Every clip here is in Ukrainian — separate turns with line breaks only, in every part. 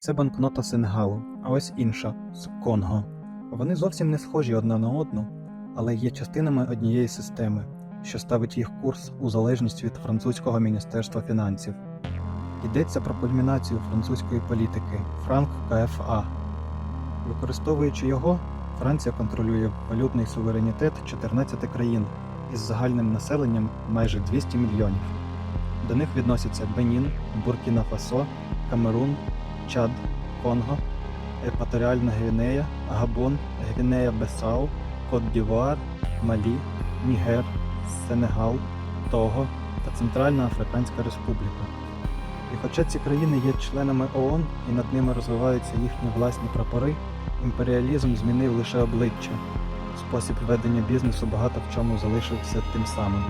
Це банкнота Сенегалу, а ось інша з Конго. Вони зовсім не схожі одна на одну, але є частинами однієї системи, що ставить їх курс у залежність від французького міністерства фінансів. Йдеться про кульмінацію французької політики Франк КФА. Використовуючи його, Франція контролює валютний суверенітет 14 країн із загальним населенням майже 200 мільйонів. До них відносяться Бенін, Буркіна Фасо, Камерун, Чад, Конго, Екваторіальна Гвінея, Габон, Гвінея Бесау, Кот-Дівуар, Малі, Нігер, Сенегал, Того та Центральна Африканська Республіка. І хоча ці країни є членами ООН і над ними розвиваються їхні власні прапори, імперіалізм змінив лише обличчя. Спосіб ведення бізнесу багато в чому залишився тим самим.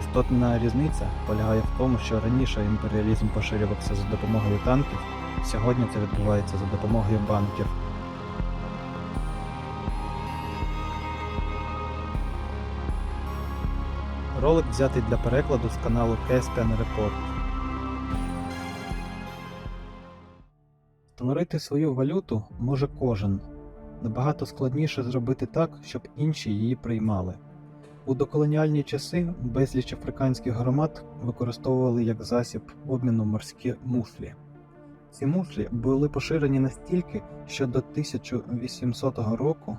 Істотна різниця полягає в тому, що раніше імперіалізм поширювався за допомогою танків, сьогодні це відбувається за допомогою банків. Ролик взятий для перекладу з каналу Caspian Report. Створити свою валюту може кожен. Набагато складніше зробити так, щоб інші її приймали. У доколоніальні часи безліч африканських громад використовували як засіб обміну морські муслі. Ці муслі були поширені настільки, що до 1800 року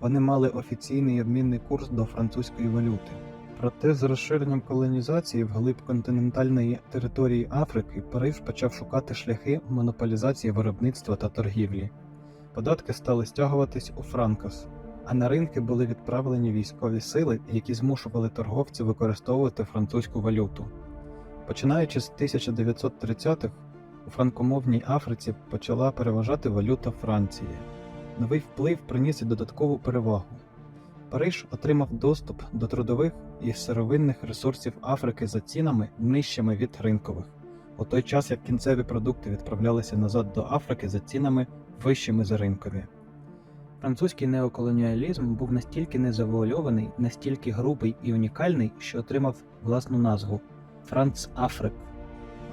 вони мали офіційний обмінний курс до французької валюти. Проте з розширенням колонізації вглиб континентальної території Африки Париж почав шукати шляхи монополізації виробництва та торгівлі. Податки стали стягуватись у франкос, а на ринки були відправлені військові сили, які змушували торговців використовувати французьку валюту. Починаючи з 1930-х, у франкомовній Африці почала переважати валюта Франції. Новий вплив приніс додаткову перевагу. Париж отримав доступ до трудових і сировинних ресурсів Африки за цінами нижчими від ринкових, у той час як кінцеві продукти відправлялися назад до Африки за цінами вищими за ринкові. Французький неоколоніалізм був настільки незавуальований, настільки грубий і унікальний, що отримав власну назву Франц Африк.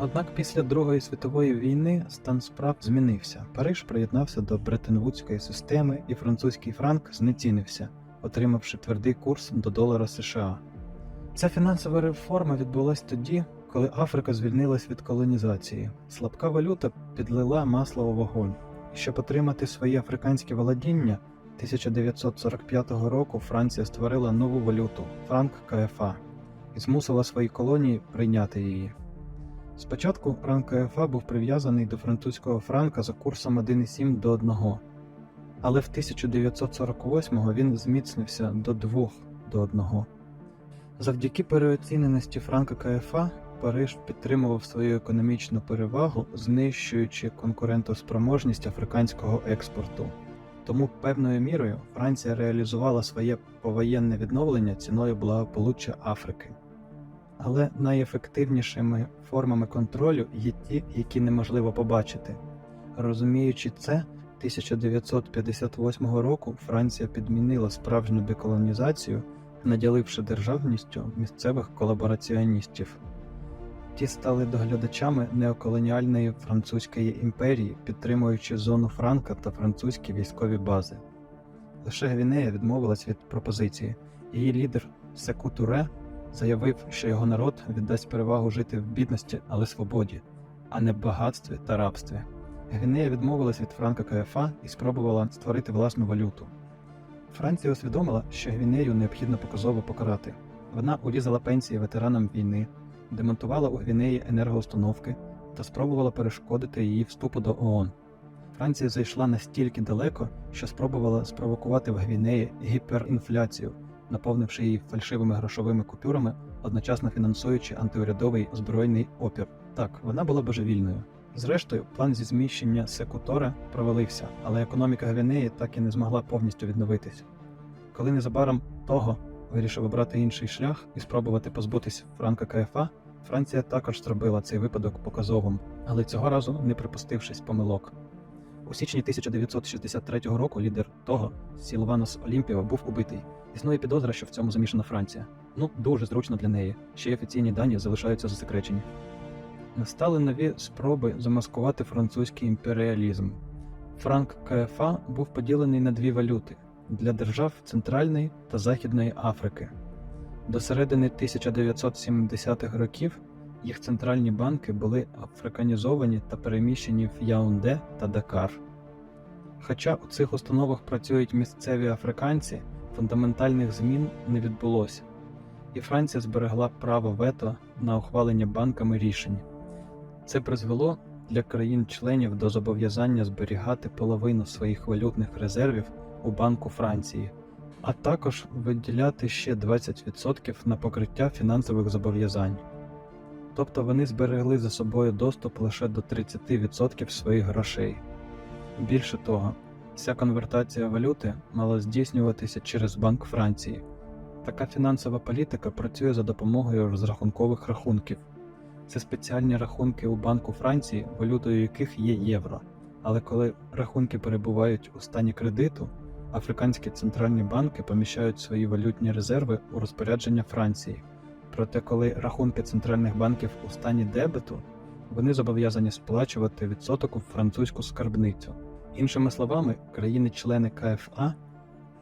Однак після Другої світової війни стан справ змінився. Париж приєднався до Бреттенвудської системи, і французький франк знецінився, отримавши твердий курс до долара США. Ця фінансова реформа відбулась тоді, коли Африка звільнилась від колонізації. Слабка валюта підлила масло у вогонь. І щоб отримати свої африканські володіння, 1945 року Франція створила нову валюту франк КФА і змусила свої колонії прийняти її. Спочатку франк КФА був прив'язаний до французького франка за курсом 1,7 до 1, але в 1948-го він зміцнився до 2 до 1. Завдяки переоціненості франка КФА Париж підтримував свою економічну перевагу, знищуючи конкурентоспроможність африканського експорту. Тому певною мірою Франція реалізувала своє повоєнне відновлення ціною благополуччя Африки. Але найефективнішими формами контролю є ті, які неможливо побачити. Розуміючи це, 1958 року Франція підмінила справжню деколонізацію, наділивши державністю місцевих колабораціоністів. Ті стали доглядачами неоколоніальної французької імперії, підтримуючи зону Франка та французькі військові бази. Лише Гвінея відмовилась від пропозиції. Її лідер Секу Туре заявив, що його народ віддасть перевагу жити в бідності, але свободі, а не багатстві та рабстві. Гвінея відмовилась від Франка КФА і спробувала створити власну валюту. Франція усвідомила, що Гвінею необхідно показово покарати. Вона урізала пенсії ветеранам війни, демонтувала у Гвінеї енергоустановки та спробувала перешкодити її вступу до ООН. Франція зайшла настільки далеко, що спробувала спровокувати в Гвінеї гіперінфляцію, наповнивши її фальшивими грошовими купюрами, одночасно фінансуючи антиурядовий збройний опір. Так, вона була божевільною. Зрештою, план зі зміщення секутора провалився, але економіка Гвінеї так і не змогла повністю відновитись. Коли незабаром того вирішив обрати інший шлях і спробувати позбутись Франка КФА, Франція також зробила цей випадок показовим, але цього разу не припустившись помилок. У січні 1963 року лідер того Сілванос Олімпіо був убитий. Існує підозра, що в цьому замішана Франція. Ну, дуже зручно для неї. Ще й офіційні дані залишаються засекречені. настали нові спроби замаскувати французький імперіалізм. Франк КФА був поділений на дві валюти для держав Центральної та Західної Африки. До середини 1970-х років їх центральні банки були африканізовані та переміщені в Яунде та Дакар. Хоча у цих установах працюють місцеві африканці, фундаментальних змін не відбулося, і Франція зберегла право вето на ухвалення банками рішень. Це призвело для країн-членів до зобов'язання зберігати половину своїх валютних резервів у Банку Франції, а також виділяти ще 20% на покриття фінансових зобов'язань. Тобто вони зберегли за собою доступ лише до 30% своїх грошей. Більше того, вся конвертація валюти мала здійснюватися через Банк Франції. Така фінансова політика працює за допомогою розрахункових рахунків. Це спеціальні рахунки у Банку Франції, валютою яких є євро. Але коли рахунки перебувають у стані кредиту, африканські центральні банки поміщають свої валютні резерви у розпорядження Франції. Проте, коли рахунки центральних банків у стані дебету, вони зобов'язані сплачувати відсоток у французьку скарбницю. Іншими словами, країни-члени КФА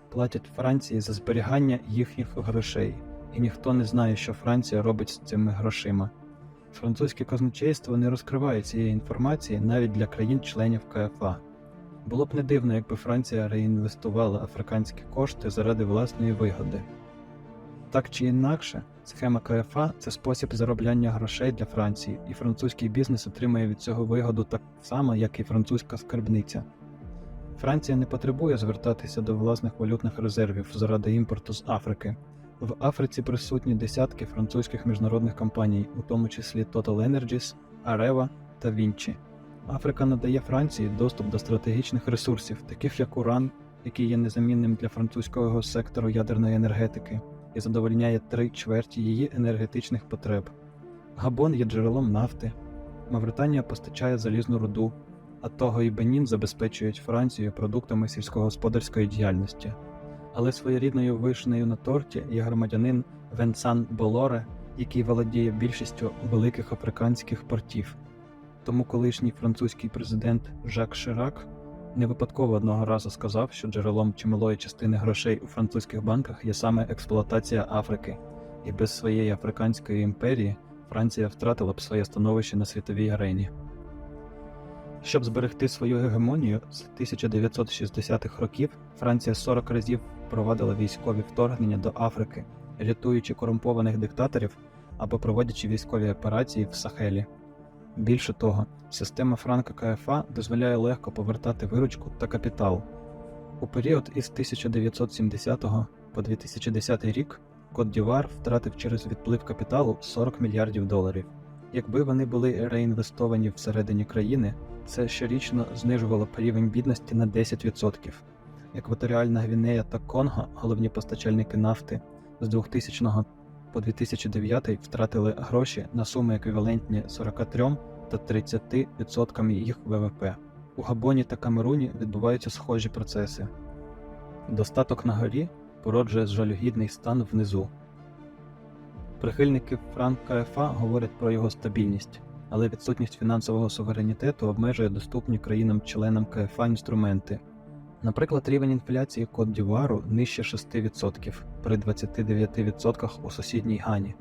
платять Франції за зберігання їхніх грошей, і ніхто не знає, що Франція робить з цими грошима. Французьке казначейство не розкриває цієї інформації навіть для країн-членів КФА. Було б не дивно, якби Франція реінвестувала африканські кошти заради власної вигоди. Так чи інакше, схема КФА це спосіб заробляння грошей для Франції, і французький бізнес отримує від цього вигоду так само, як і французька скарбниця. Франція не потребує звертатися до власних валютних резервів заради імпорту з Африки. В Африці присутні десятки французьких міжнародних компаній, у тому числі Total Energies, Areva та Vinci. Африка надає Франції доступ до стратегічних ресурсів, таких як уран, який є незамінним для французького сектору ядерної енергетики і задовольняє три чверті її енергетичних потреб. Габон є джерелом нафти, Мавританія постачає залізну руду, а Того і Бенін забезпечують Францію продуктами сільськогосподарської діяльності. Але своєрідною вишнею на торті є громадянин Венсан Болоре, який володіє більшістю великих африканських портів. Тому колишній французький президент Жак Ширак не випадково одного разу сказав, що джерелом чималої частини грошей у французьких банках є саме експлуатація Африки, і без своєї африканської імперії Франція втратила б своє становище на світовій арені. Щоб зберегти свою гегемонію з 1960-х років Франція 40 разів провадила військові вторгнення до Африки, рятуючи корумпованих диктаторів або проводячи військові операції в Сахелі. Більше того, система Франка КФА дозволяє легко повертати виручку та капітал. У період із 1970 по 2010 рік Кот Дівар втратив через відплив капіталу 40 мільярдів доларів. Якби вони були реінвестовані всередині країни, це щорічно знижувало рівень бідності на 10%. Екваторіальна Гвінея та Конго, головні постачальники нафти, з 2000 по 2009 втратили гроші на суми еквівалентні 43 та 30% їх ВВП. У Габоні та Камеруні відбуваються схожі процеси. Достаток на горі породжує жалюгідний стан внизу. Прихильники Франк КФА говорять про його стабільність, але відсутність фінансового суверенітету обмежує доступні країнам-членам КФА інструменти. Наприклад, рівень інфляції Кот Дівуару нижче 6% при 29% у сусідній Гані.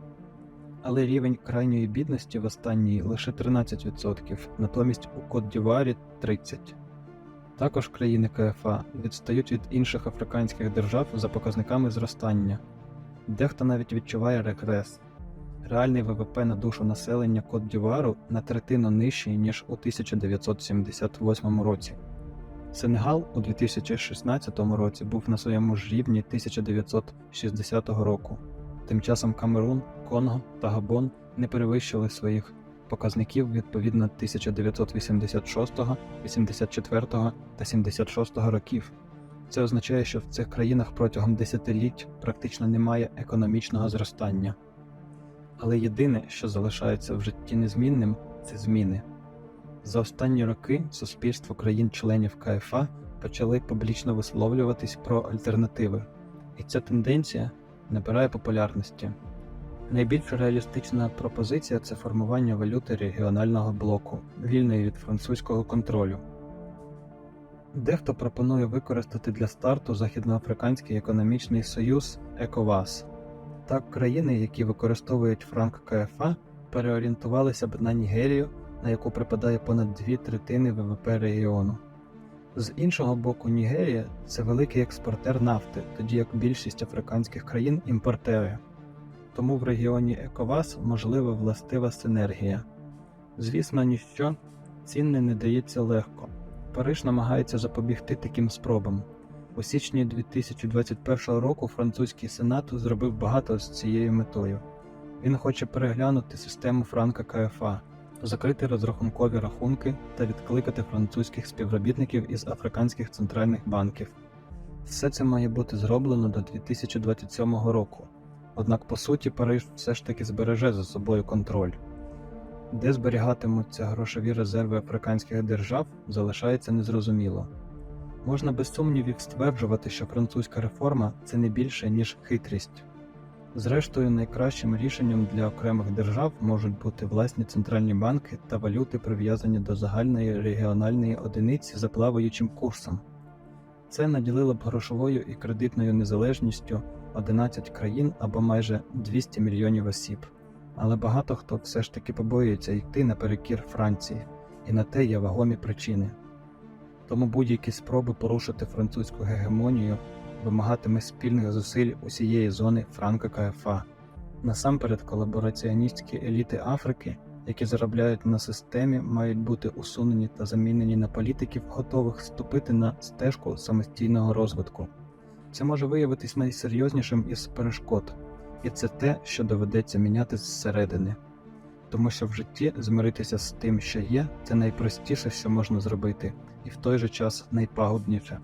Але рівень крайньої бідності в останній лише 13%, натомість у Кот Дівуарі 30%. Також країни КФА відстають від інших африканських держав за показниками зростання. Дехто навіть відчуває регрес. Реальний ВВП на душу населення Кот Дівуару на третину нижчий, ніж у 1978 році. Сенегал у 2016 році був на своєму ж рівні 1960 року. Тим часом Камерун, Конго та Габон не перевищили своїх показників відповідно 1986, 84 та 76 років. Це означає, що в цих країнах протягом десятиліть практично немає економічного зростання. Але єдине, що залишається в житті незмінним, це зміни. За останні роки суспільство країн-членів КФА почали публічно висловлюватись про альтернативи, і ця тенденція набирає популярності. Найбільш реалістична пропозиція це формування валюти регіонального блоку, вільної від французького контролю. Дехто пропонує використати для старту Західноафриканський економічний союз ЕКОВАС. Так, країни, які використовують франк КФА, переорієнтувалися б на Нігерію, на яку припадає понад дві третини ВВП регіону. З іншого боку, Нігерія це великий експортер нафти, тоді як більшість африканських країн імпортери. Тому в регіоні ЕКОВАС можлива властива синергія. Звісно, ніщо цінне не дається легко. Париж намагається запобігти таким спробам. У січні 2021 року французький сенат зробив багато з цією метою. Він хоче переглянути систему франка КФА, закрити розрахункові рахунки та відкликати французьких співробітників із африканських центральних банків. Все це має бути зроблено до 2027 року. Однак, по суті, Париж все ж таки збереже за собою контроль. Де зберігатимуться грошові резерви африканських держав, залишається незрозуміло. Можна без сумнівів стверджувати, що французька реформа це не більше, ніж хитрість. Зрештою, найкращим рішенням для окремих держав можуть бути власні центральні банки та валюти, прив'язані до загальної регіональної одиниці за плаваючим курсом. Це наділило б грошовою і кредитною незалежністю 11 країн або майже 200 мільйонів осіб. Але багато хто все ж таки побоюється йти наперекір Франції, і на те є вагомі причини. Тому будь-які спроби порушити французьку гегемонію вимагатиме спільних зусиль усієї зони Франка КФА. Насамперед, колабораціоністські еліти Африки, які заробляють на системі, мають бути усунені та замінені на політиків, готових вступити на стежку самостійного розвитку. Це може виявитись найсерйознішим із перешкод, і це те, що доведеться міняти зсередини. Тому що в житті змиритися з тим, що є, це найпростіше, що можна зробити, і в той же час найпагубніше.